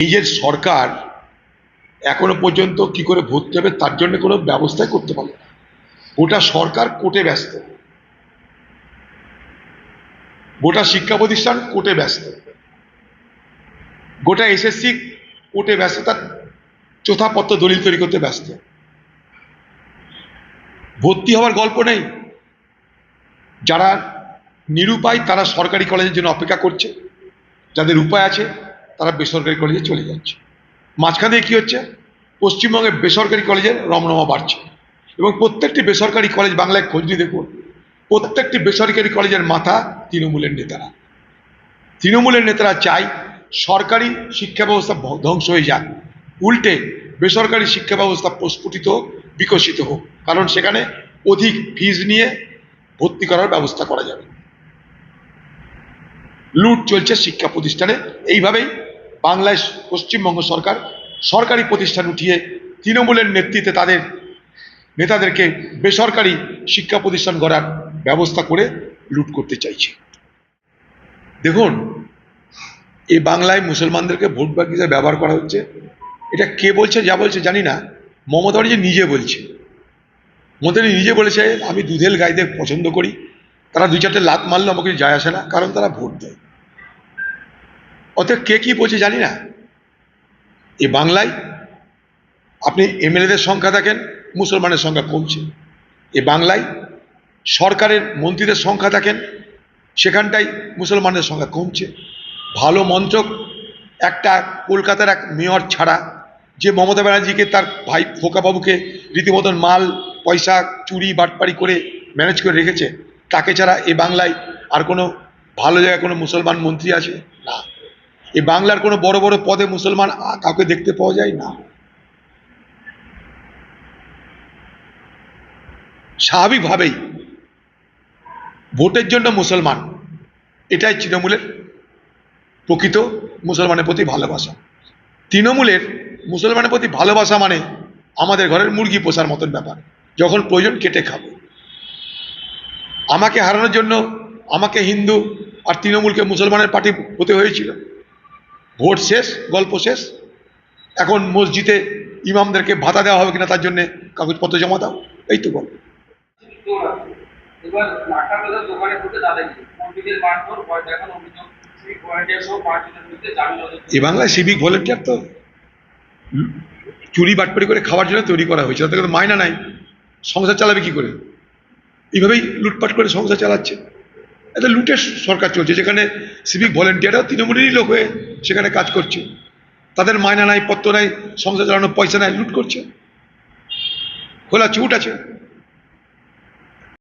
নিজের সরকার এখনও পর্যন্ত কি করে ভর্তি হবে তার জন্য কোনো ব্যবস্থাই করতে পারল না। গোটা সরকার কোটে ব্যস্ত। গোটা শিক্ষা প্রতিষ্ঠান কোটে ব্যস্ত। গোটা এসএসসি কোর্টে ব্যস্ত, তার চোথাপত্র দলিল তৈরি করতে ব্যস্ত। ভর্তি হওয়ার গল্প নেই। যারা নিরুপায় তারা সরকারি কলেজের জন্য অপেক্ষা করছে। যাদের উপায় আছে তারা বেসরকারি কলেজে চলে যাচ্ছে। মাঝখানে কি হচ্ছে? পশ্চিমবঙ্গের বেসরকারি কলেজের রমরমা বাড়ছে। এবং প্রত্যেকটি বেসরকারি কলেজ বাংলায় খোঁজ নিয়ে দেখুন, প্রত্যেকটি বেসরকারি কলেজের মাথা তৃণমূলের নেতারা। তৃণমূলের নেতারা চাই সরকারি শিক্ষা ব্যবস্থা ধ্বংস হয়ে যাক। উল্টে বেসরকারি শিক্ষা ব্যবস্থা প্রস্ফুটিত, বিকশিত হোক। কারণ সেখানে অধিক ফিজ নিয়ে ভর্তি করার ব্যবস্থা করা যাবে। লুট চলছে শিক্ষা প্রতিষ্ঠানে। এইভাবেই বাংলায় পশ্চিমবঙ্গ সরকার সরকারি প্রতিষ্ঠান উঠিয়ে তৃণমূলের নেতৃত্বে তাদের নেতাদেরকে বেসরকারি শিক্ষা প্রতিষ্ঠান গড়ার ব্যবস্থা করে লুট করতে চাইছে। দেখুন এই বাংলায় মুসলমানদেরকে ভোট বাকি হিসেবে ব্যবহার করা হচ্ছে। এটা কে বলছে, যা বলছে জানি না। মমতা ব্যানার্জি নিজে বলছে। মমতা নিজে বলেছে, আমি দুধেল গাইদের পছন্দ করি। তারা দুই চারটে লাত মারলে আমাকে যায় আসে না, কারণ তারা ভোট দেয়। অতএব কে কি বলছে জানি না। এই বাংলায় আপনি এমএলএদের সংখ্যা দেখেন, মুসলমানের সংখ্যা কমছে। এ বাংলায় সরকারের মন্ত্রীদের সংখ্যা দেখেন, সেখানটাই মুসলমানের সংখ্যা কমছে। ভালো মন্ত্রক একটা কলকাতার এক মেয়র ছাড়া, যে মমতা ব্যানার্জিকে তার ভাই ফোকাবাবুকে রীতিমতন মাল, পয়সা, চুরি, বাটপাড়ি করে ম্যানেজ করে রেখেছে, তাকে ছাড়া এ বাংলায় আর কোনো ভালো জায়গায় কোনো মুসলমান মন্ত্রী আছে? না। এ বাংলার কোনো বড় বড় পদে মুসলমান কাউকে দেখতে পাওয়া যায় না। স্বাভাবিকভাবেই ভোটের জন্য মুসলমান, এটাই তৃণমূলের প্রকৃত মুসলমানের প্রতি ভালোবাসা। তৃণমূলের মুসলমানের প্রতি ভালোবাসা মানে আমাদের ঘরের মুরগি পোষার মতন ব্যাপার, যখন প্রয়োজন কেটে খাব। আমাকে হারানোর জন্য আমাকে হিন্দু আর তৃণমূলকে মুসলমানের পার্টি হতে হয়েছিল। ভোট শেষ গল্প শেষ। এখন মসজিদে ইমামদেরকে ভাতা দেওয়া হবে কিনা তার জন্য কাগজপত্র জমা দাও এই তো গল্প। এ বাংলায় সিভিক ভলেন্টিয়ার তো। চুরি বাটপাড়ি করে খাওয়ার জন্য তৈরি করা হয়েছে তাতে কোনো মায়না নাই। সংসার চালাবে কি করে? এইভাবেই লুটপাট করে সংসার চালাচ্ছে। এটা লুটের সরকার চলছে, যেখানে সিভিক ভলেন্টিয়াররা তৃণমূলেরই লোক হয়ে সেখানে কাজ করছে। তাদের মায়না নাই, পত্র নাই, সংসার চালানোর পয়সা নাই, লুট করছে। খোলা চুট আছে।